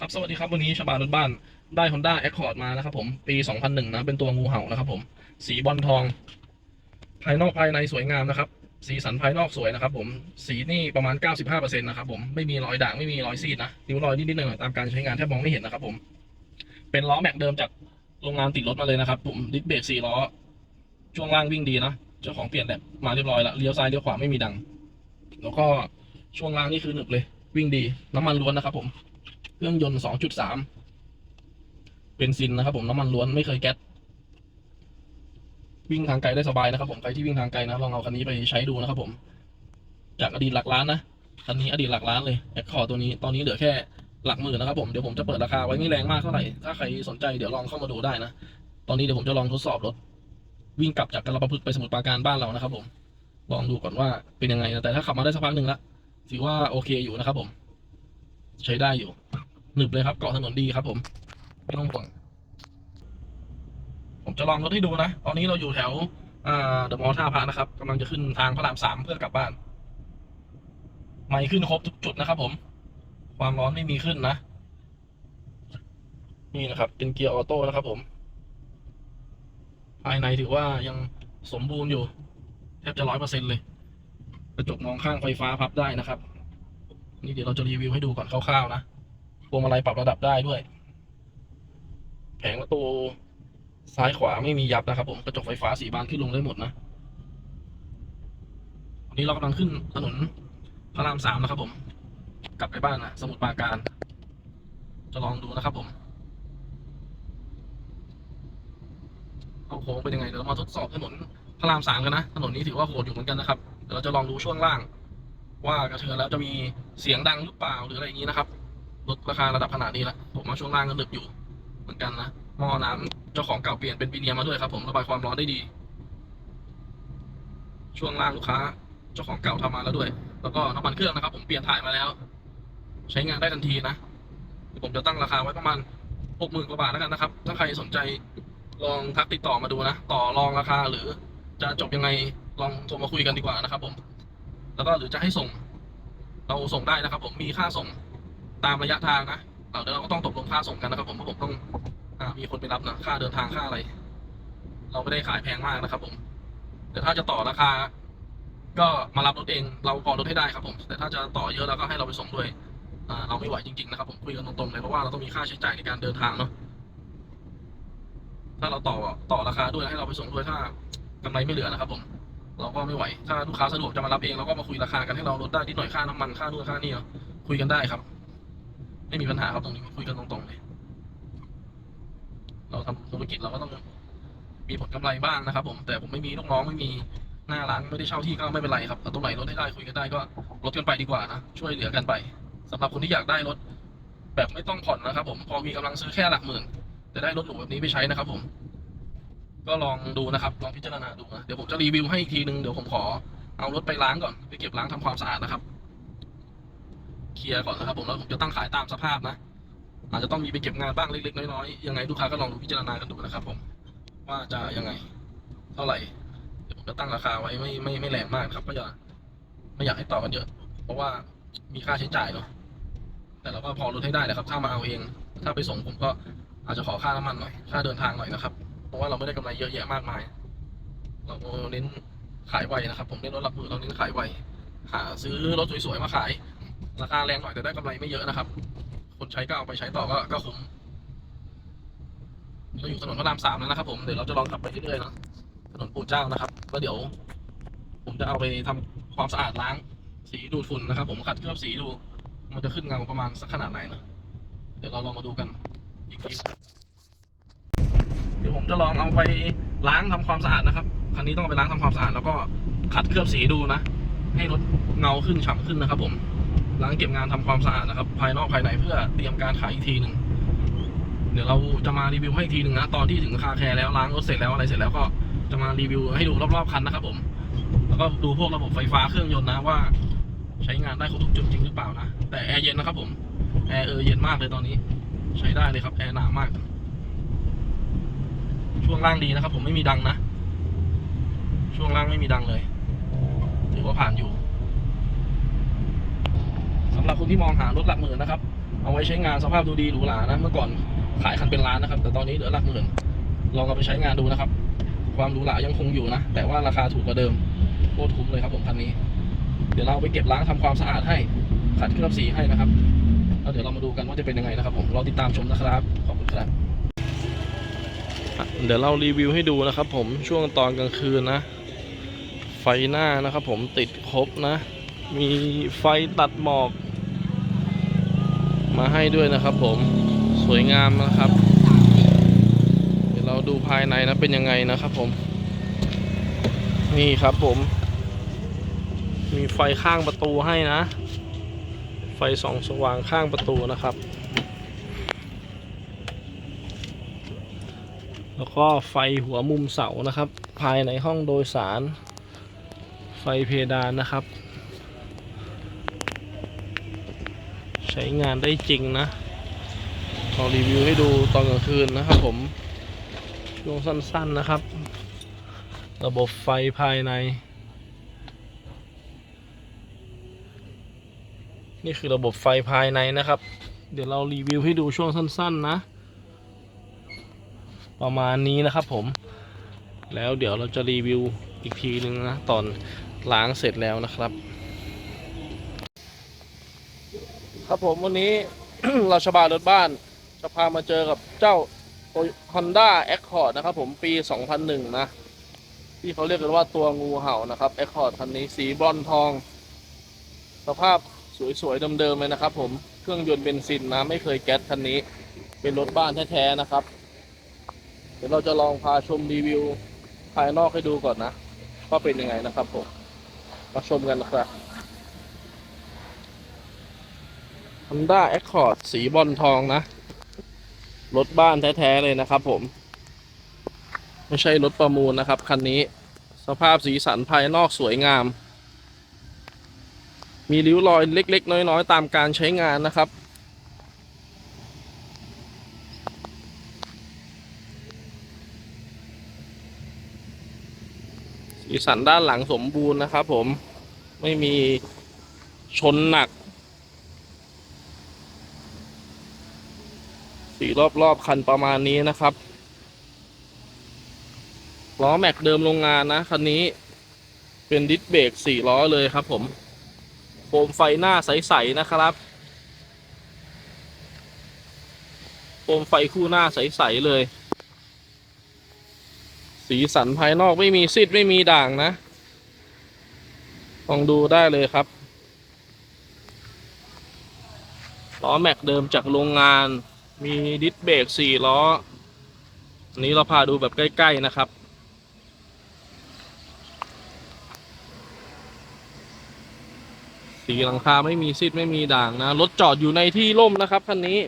ครับสวัสดีครับวันนี้ชาวบ้านรถบ้านได้ Honda Accord มานะครับผม ปี 2001 นะ เป็นตัวงูเห่านะครับผม สีบอลทอง ภายนอกภายในสวยงามนะครับ สีสันภายนอกสวยนะครับผม สีนี่ประมาณ 95%นะครับผม ไม่มีรอยด่างไม่มีรอยซีดนะนิ้วรอยนิดๆหน่อยๆตามการใช้งานแทบมองไม่เห็นนะครับผม เป็นล้อแม็กเดิมจาก โรงงานติดรถมาเลยนะครับ ผมดิสเบรก4ล้อ ช่วงล่างวิ่งดีนะ เจ้าของเปลี่ยนแบบมาเรียบร้อยละเลี้ยวซ้ายเลี้ยวขวาไม่มีดัง แล้วก็ช่วงล่างนี่คือหนึบเลย วิ่งดี น้ำมันล้วนนะครับ ผม เครื่องยนต์2.3เป็นซินนะครับ ผมน้ำมันล้วนไม่เคยแก๊สวิ่งทางไกลได้สบายนะครับ ผมใครที่วิ่งทางไกลนะลองเอาคันนี้ไปใช้ดูนะครับ ผม จากอดีตหลักล้านนะคันนี้อดีตหลักล้านเลยแอคคอร์ตัวนี้ตอนนี้เหลือแค่ หลักหมื่นนะครับผมเดี๋ยวผมจะเปิดราคาไว้ไม่แรงมากเท่าไหร่ถ้าใครสนใจเดี๋ยวลองเข้ามาดูได้นะตอนนี้เดี๋ยวผมจะลองทดสอบรถวิ่งกลับจากกระปะพฤกไปสมุทรปราการบ้านเรานะครับ ผม ลองดูก่อนว่าเป็นยังไงนะแต่ถ้าขับมาได้สักพักหนึ่งละถือว่าโอเคอยู่นะครับ ผม ใช้ได้อยู่หนึบเลยครับเกาะถนนดีครับ ผมไม่ต้องห่วงผมจะลองรถให้ดูนะตอนนี้เราอยู่แถวเดอะมอลล์ท่าพระนะครับกำลังจะขึ้นทางพระรามสามเพื่อกลับบ้าน ไม่ขึ้นครบทุกจุดนะครับผม ความร้อนไม่มีขึ้นนะ นี่นะครับ เป็นเกียร์ออโต้นะครับผม ภายในถือว่ายังสมบูรณ์อยู่ แทบจะร้อยเปอร์เซ็นเลย กระจกมองข้างไฟฟ้าพับได้นะครับ นี่เดี๋ยวเราจะรีวิวให้ดูก่อนคร่าวๆนะพวงมาลัยปรับระดับได้ด้วย แผงประตูซ้ายขวาไม่มียับนะครับผมกระจกไฟฟ้าสีบานขึ้นลงได้หมดนะวันนี้เรากำลังขึ้นถนนพระรามสามนะครับผม กลับไปบ้านนะสมุทรปราการ จะลองดูนะครับผมเอาโค้งเป็นยังไงเดี๋ยวเรามาทดสอบถนนพระรามสามกันนะถนนนี้ถือว่าโหดอยู่เหมือนกันนะครับเดี๋ยวเราจะลองดูช่วงล่าง ว่ากระเทือนแล้วจะมีเสียงดังหรือเปล่าหรืออะไรอย่างนี้นะครับลดราคาระดับขนาดนี้แล้วผมว่าช่วงล่างก็หนึบอยู่เหมือนกันนะหม้อน้ำเจ้าของเก่าเปลี่ยนเป็นปีเนียมาด้วยครับ ผมระบายความร้อนได้ดี ช่วงล่างลูกค้า เจ้าของเก่าทำมาแล้วด้วย แล้วก็น้ำมันเครื่องนะครับ ผมเปลี่ยนถ่ายมาแล้ว ใช้งานได้ทันทีนะ ผมจะตั้งราคาไว้ประมาณหกหมื่นกว่าบาทแล้วกันนะครับ ถ้าใครสนใจลองทักติดต่อมาดูนะ ต่อรองราคาหรือจะจบยังไงลองโทรมาคุยกันดีกว่านะครับ ผม แล้วก็หรือจะให้ส่ง เราส่งได้นะครับ ผมมีค่าส่งตามระยะทางนะเดี๋ยวเราก็ต้องตกลงค่าส่งกันนะครับผมเพราะผมต้องอมีคนไปรับนะค่าเดินทางค่าอะไร เราไม่ได้ขายแพงมากนะครับ ผม แต่ถ้าจะต่อราคา ก็มารับรถเอง เราพอรถให้ได้ครับ ผม แต่ถ้าจะต่อเยอะเราก็ให้เราไปส่งด้วย เราไม่ไหวจริงๆนะครับผมคุยกันตรงๆเลยเพราะว่าเราต้องมีค่าใช้จ่ายในการเดินทางเนาะถ้าเราต่อต่อราคาด้วยให้เราไปส่งด้วยถ้ากำไรไม่เหลือนะครับ ผม เราก็ไม่ไหว ถ้าลูกค้าสะดวกจะมารับเองเราก็มาคุยราคากันให้เราลดได้นิดหน่อยค่าน้ำมันค่านู่นค่านี่เนาะคุยกันได้ครับ ไม่มีปัญหาครับตรงนี้คุยกันตรงๆเลยเราทำธุรกิจเราก็ต้องมีผลกำไรบ้างนะครับ ผมแต่ผมไม่มีลูกน้องไม่มีหน้าร้านไม่ได้เช่าที่ก็ไม่เป็นไรครับเอาตรงไหนลดให้ได้คุยกันได้ก็ลดกันไปดีกว่านะช่วยเหลือกันไป สำหรับคนที่อยากได้รถ แบบไม่ต้องผ่อนนะครับ ผมพอมีกำลังซื้อแค่หลักหมื่นจะได้รถหรูแบบนี้ไปใช้นะครับผมก็ลองดูนะครับ ลองพิจารณาดูนะ เดี๋ยวผมจะรีวิวให้อีกทีนึง เดี๋ยวผมขอเอารถไปล้างก่อน ไปเก็บล้างทำความสะอาดนะครับ เคลียร์ก่อนนะครับ ผมแล้วผมจะตั้งขายตามสภาพนะ อาจจะต้องมีไปเก็บงานบ้างเล็กๆน้อยๆ ยังไงลูกค้าก็ลองดูพิจารณากันดูนะครับ ผม ว่าจะยังไง เท่าไหร่ เดี๋ยวผมจะตั้งราคาไว้ไม่ไม่ไม่แรงมากครับ ก็อย่าไม่อยากให้ต่อกันเยอะ เพราะว่า มีค่าใช้จ่ายเนาะแต่เราก็พอลดให้ได้แหละครับ ถ้ามาเอาเอง ถ้าไปส่งผมก็อาจจะขอค่าน้ำมันหน่อย ค่าเดินทางหน่อยนะครับ เพราะว่าเราไม่ได้กำไรเยอะแยะมากมาย เราเน้นขายไวนะครับ ผมเน้นรถรับมือเราเน้นขายไว หาซื้อรถสวยๆมาขาย ราคาแรงหน่อยแต่ได้กำไรไม่เยอะนะครับ คนใช้ก็เอาไปใช้ต่อก็ก็คุ้มเราอยู่ถนนพระรามสามแล้วนะครับ ผมเดี๋ยวเราจะลองขับไปเรื่อยๆนะถนนปู่เจ้านะครับ ก็เดี๋ยว ผมจะเอาไปทำความสะอาดล้าง สีดูดฝุ่นนะครับ ผมขัดเคลือบสีดู มันจะขึ้นเงาประมาณสักขนาดไหนนะเดี๋ยวเราลองมาดูกันอีกทีเดี๋ยวผมจะลองเอาไปล้างทำความสะอาดนะครับครั้นี้ต้องเอาไปล้างทำความสะอาดแล้วก็ขัดเคลือบสีดูนะ ให้รถเงาขึ้นฉ่ำขึ้นนะครับ ผมล้างเก็บงานทำความสะอาดนะครับ ภายนอกภายในเพื่อเตรียมการขายอีกทีหนึ่งเดี๋ยวเราจะมารีวิวให้อีกทีหนึ่งนะตอนที่ถึงคาแคร์แล้วล้างรถเสร็จแล้วอะไรเสร็จแล้วก็จะมารีวิวให้ดูรอบๆคันนะครับผม แล้วก็ดูพวกระบบไฟฟ้าเครื่องยนต์นะว่า ใช้งานได้ครบทุกจุดจริงหรือเปล่านะ แต่แอร์เย็นนะครับผมแอร์เออเย็นมากเลยตอนนี้ ใช้ได้เลยครับแอร์หนามาก ช่วงล่างดีนะครับ ผมไม่มีดังนะ ช่วงล่างไม่มีดังเลย ถือว่าผ่านอยู่สำหรับคนที่มองหารถหลักหมื่นนะครับ เอาไว้ใช้งานสภาพดูดีหรูหรานะเมื่อก่อนขายคันเป็นล้านนะครับ แต่ตอนนี้เหลือหลักหมื่นลองเอาไปใช้งานดูนะครับ ความหรูหรายังคงอยู่นะ แต่ว่าราคาถูกกว่าเดิมโคตรคุ้มเลยครับผมคันนี้ เดี๋ยวเราไปเก็บล้างทำความสะอาดให้ขัดเคลือบสีให้นะครับแล้วเดี๋ยวเรามาดูกันว่าจะเป็นยังไงนะครับผมรอติดตามชมนะครับขอบคุณครับเดี๋ยวเรารีวิวให้ดูนะครับ ผมช่วงตอนกลางคืนนะ ไฟหน้านะครับ ผมติดครบนะ มีไฟตัดหมอก มาให้ด้วยนะครับ ผมสวยงามนะครับ เดี๋ยวเราดูภายในนะเป็นยังไงนะครับ ผม นี่ครับผม มีไฟข้างประตูให้นะ ไฟส่องสว่างข้างประตูนะครับ แล้วก็ไฟหัวมุมเสานะครับ ภายในห้องโดยสาร ไฟเพดานนะครับ ใช้งานได้จริงนะขอรีวิวให้ดูตอนกลางคืนนะครับผมช่วงสั้นๆนะครับ ระบบไฟภายใน นี่คือระบบไฟภายในนะครับ เดี๋ยวเรารีวิวให้ดูช่วงสั้น ๆ นะ ประมาณนี้นะครับผม แล้วเดี๋ยวเราจะรีวิวอีกทีหนึ่งนะ ตอนล้างเสร็จแล้วนะครับ ครับผมวันนี้เราชบารถบ้านจะพามาเจอกับเจ้า Honda Accord นะครับผมปี 2001 นะ ที่เขาเรียกกันว่าตัวงูเห่านะครับ Accord คันนี้สีบรอนทอง สภาพ สวยๆเดิมๆเลยนะครับ ผมเครื่องยนต์เบนซินนะไม่เคยแก๊สคันนี้ เป็นรถบ้านแท้ๆนะครับ เดี๋ยวเราจะลองพาชมรีวิวภายนอกให้ดูก่อนนะว่าเป็นยังไงนะครับผมมาชมกันนะครับ Honda Accord สีบอลทองนะ รถบ้านแท้ๆเลยนะครับผม ไม่ใช่รถประมูลนะครับ คันนี้ สภาพสีสันภายนอกสวยงาม มีริ้วรอยเล็ก ๆ น้อย ๆ ตามการใช้งานนะครับ สีสันด้านหลังสมบูรณ์นะครับผมไม่มีชนหนัก สีรอบ ๆ คันประมาณนี้นะครับล้อแม็กเดิมโรงงานนะ คันนี้เป็นดิสเบรกสี่ล้อเลยครับผม โคมไฟหน้าใสๆนะครับโคมไฟคู่หน้าใสๆเลย สีสันภายนอกไม่มีซิดไม่มีด่างนะลองดูได้เลยครับล้อแม็กเดิมจากโรงงาน มีดิสเบรกสี่ล้ออันนี้เราพาดูแบบใกล้ ๆ นะครับ สีหลังคาไม่มีซิดไม่มีด่างนะ รถจอดอยู่ในที่ร่มนะครับคันนี้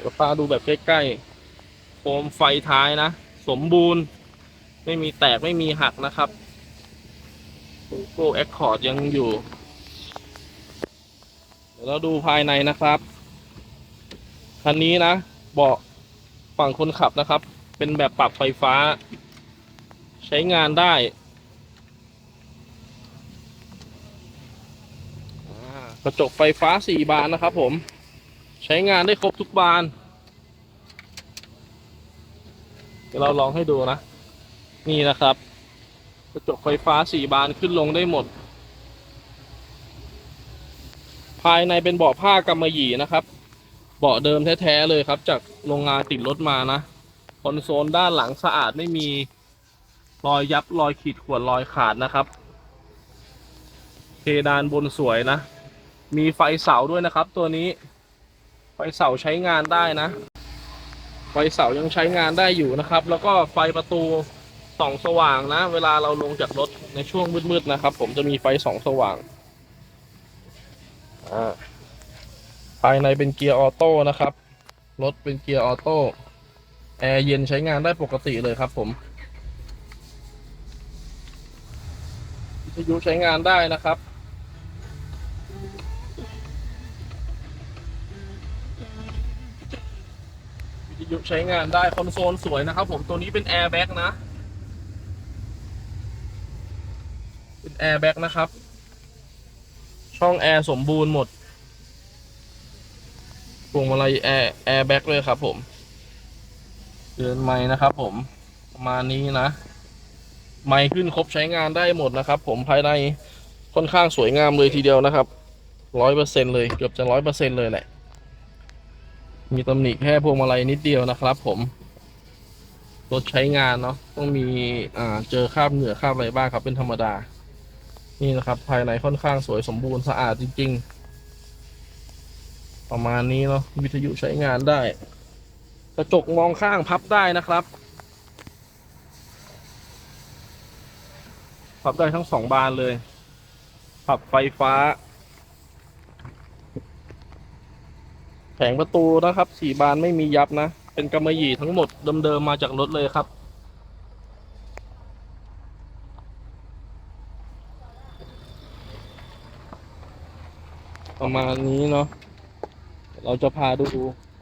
เราพาดูแบบใกล้ๆโคมไฟท้ายนะ สมบูรณ์ ไม่มีแตกไม่มีหักนะครับโลโก้แอคคอร์ดยังอยู่เดี๋ยวเราดูภายในนะครับคันนี้นะเบาะฝั่งคนขับนะครับ เป็นแบบปรับไฟฟ้า ใช้งานได้อ่า กระจกไฟฟ้าสี่บานนะครับผม ใช้งานได้ครบทุกบานเดี๋ยวเราลองให้ดูนะ นี่นะครับ กระจกไฟฟ้าสี่บานขึ้นลงได้หมด ภายในเป็นเบาะผ้ากำมะหยี่นะครับ เบาะเดิมแท้ๆเลยครับ จากโรงงานติดรถมานะคอนโซลด้านหลังสะอาดไม่มีรอยยับรอยขีดข่วนรอยขาดนะครับ เพดานบนสวยนะ มีไฟเสาด้วยนะครับ ตัวนี้ ไฟเสาใช้งานได้นะ ไฟเสายังใช้งานได้อยู่นะครับ แล้วก็ไฟประตูส่องสว่างนะ เวลาเราลงจากรถในช่วงมืดๆนะครับ ผมจะมีไฟสองสว่างภายในเป็นเกียร์ออโต้นะครับ รถเป็นเกียร์ออโต้ แอร์เย็นใช้งานได้ปกติเลยครับ ผมวิทยุใช้งานได้นะครับ ยุใช้งานได้คอนโซลสวยนะครับผมตัวนี้เป็นแอร์แบ็กนะ เป็นแอร์แบ็กนะครับ ช่องแอร์สมบูรณ์หมดพวงมาลัยแอร์แอร์แบ็กเลยครับผมเดินไม้นะครับผมประมาณนี้นะ ไม้ขึ้นครบใช้งานได้หมดนะครับผมภายในค่อนข้างสวยงามเลยทีเดียวนะครับร้อยเปอร์เซ็นเลยเกือบจะร้อยเปอร์เซ็นเลยแหละ มีตำหนิแค่พวงมาลัยนิดเดียวนะครับผมรถใช้งานเนาะต้องมีอ่าเจอคราบเหงื่อคราบอะไรบ้างครับเป็นธรรมดา นี่นะครับ ภายในค่อนข้างสวยสมบูรณ์สะอาดจริง ๆ ประมาณนี้เนาะวิทยุใช้งานได้ กระจกมองข้างพับได้นะครับ พับได้ทั้งสองบานเลย ปรับไฟฟ้า แผงประตูนะครับสี่บานไม่มียับนะ เป็นกำมะหยี่ทั้งหมดเดิมๆมาจากรถเลยครับ ประมาณนี้เนาะเราจะพาดู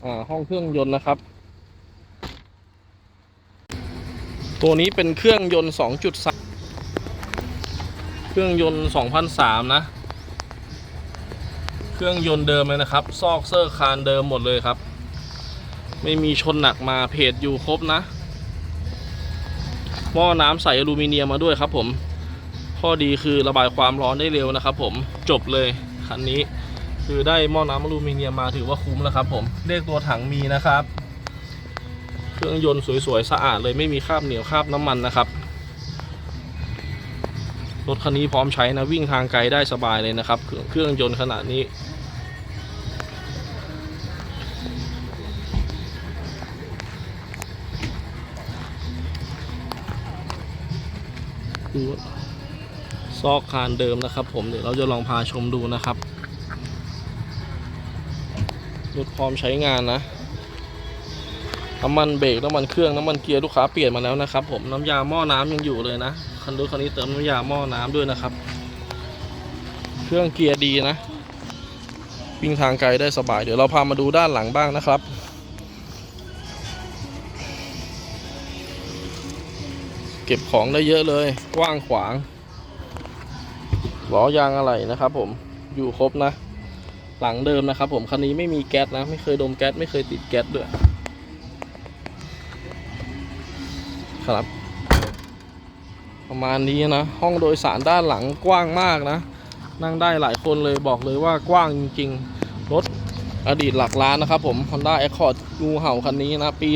อ่าห้องเครื่องยนต์นะครับ ตัวนี้เป็นเครื่องยนต์2.3เครื่องยนต์2003นะ เครื่องยนต์เดิมเลยนะครับ ซอกเซอร์คานเดิมหมดเลยครับ ไม่มีชนหนักมาเพจอยู่ครบนะหม้อน้ำใสอลูมิเนียมมาด้วยครับผม ข้อดีคือระบายความร้อนได้เร็วนะครับ ผมจบเลยคันนี้คือได้หม้อน้ำอลูมิเนียมมาถือว่าคุ้มแล้วครับผมเลขตัวถังมีนะครับ เครื่องยนต์สวยๆสะอาดเลยไม่มีคราบเหนียวคราบน้ำมันนะครับ รถคันนี้พร้อมใช้นะ วิ่งทางไกลได้สบายเลยนะครับ เครื่องยนต์ขนาดนี้ ดูซอกคานเดิมนะครับผมเดี๋ยวเราจะลองพาชมดูนะครับรถพร้อมใช้งานนะน้ำมันเบรกน้ำมันเครื่องน้ำมันเกียร์ลูกค้าเปลี่ยนมาแล้วนะครับผมน้ำยาหม้อน้ำยังอยู่เลยนะ คันรถคันนี้เติมน้ำยาหม้อน้ำด้วยนะครับ เครื่องเกียร์ดีนะวิ่งทางไกลได้สบาย เดี๋ยวเราพามาดูด้านหลังบ้างนะครับ เก็บของได้เยอะเลย กว้างขวางล้อยางอะไรนะครับ ผมอยู่ครบนะ หลังเดิมนะครับ ผมคันนี้ไม่มีแก๊สนะ ไม่เคยดมแก๊สไม่เคยติดแก๊สด้วยครับ ประมาณนี้นะ ห้องโดยสารด้านหลังกว้างมากนะ นั่งได้หลายคนเลยบอกเลยว่ากว้างจริงๆ รถอดีตหลักล้านนะครับผม Honda Accord งูเห่าคันนี้นะ ปี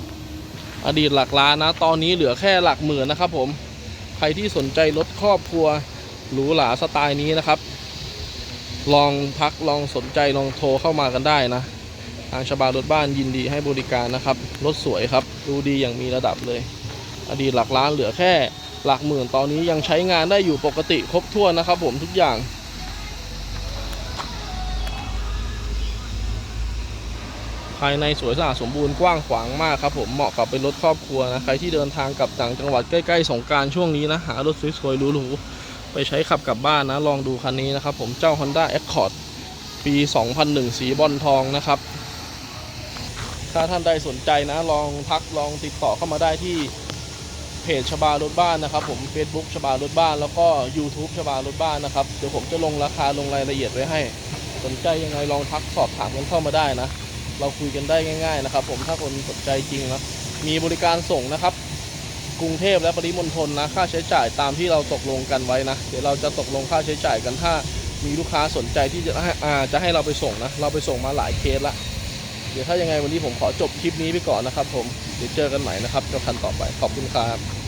2001 อดีตหลักล้านนะ ตอนนี้เหลือแค่หลักหมื่นนะครับผม ใครที่สนใจรถครอบครัวหรูหราสไตล์นี้นะครับ ลองทักลองสนใจลองโทรเข้ามากันได้นะ ทางชบารถบ้านยินดีให้บริการนะครับ รถสวยครับ ดูดีอย่างมีระดับเลย อดีตหลักล้านเหลือแค่หลักหมื่นตอนนี้ยังใช้งานได้อยู่ปกติครบถ้วนนะครับผมทุกอย่างภายในสวยสะอาดสมบูรณ์กว้างขวางมากครับผมเหมาะกับเป็นรถครอบครัวนะใครที่เดินทางกลับต่างจังหวัดใกล้ๆสงการช่วงนี้นะ หารถสวยๆหรูๆไปใช้ขับกลับบ้านนะ ลองดูคันนี้นะครับผมเจ้า Honda Accord ปี 2001 สีบอลทองนะครับ ถ้าท่านใดสนใจนะ ลองทักลองติดต่อเข้ามาได้ที่ เพจชบารถบ้านนะครับผม Facebook ชบารถบ้าน แล้วก็ YouTube ชบารถบ้านนะครับ เดี๋ยวผมจะลงราคาลงรายละเอียดไว้ให้ สนใจยังไงลองทักสอบถามกันเข้ามาได้นะ เราคุยกันได้ง่าย ๆนะครับ ผมถ้าคนสนใจจริงนะมีบริการส่งนะครับ กรุงเทพและปริมณฑลนะค่าใช้จ่ายตามที่เราตกลงกันไว้นะ เดี๋ยวเราจะตกลงค่าใช้จ่ายกันถ้ามีลูกค้าสนใจที่จะให้อ่าจะให้เราไปส่งนะ เราไปส่งมาหลายเคสละ เดี๋ยวถ้ายังไงวันนี้ผมขอจบคลิปนี้ไปก่อนนะครับผม ดี๋ยวเจอกันใหม่นะครับกับคันต่อไปขอบคุณครับ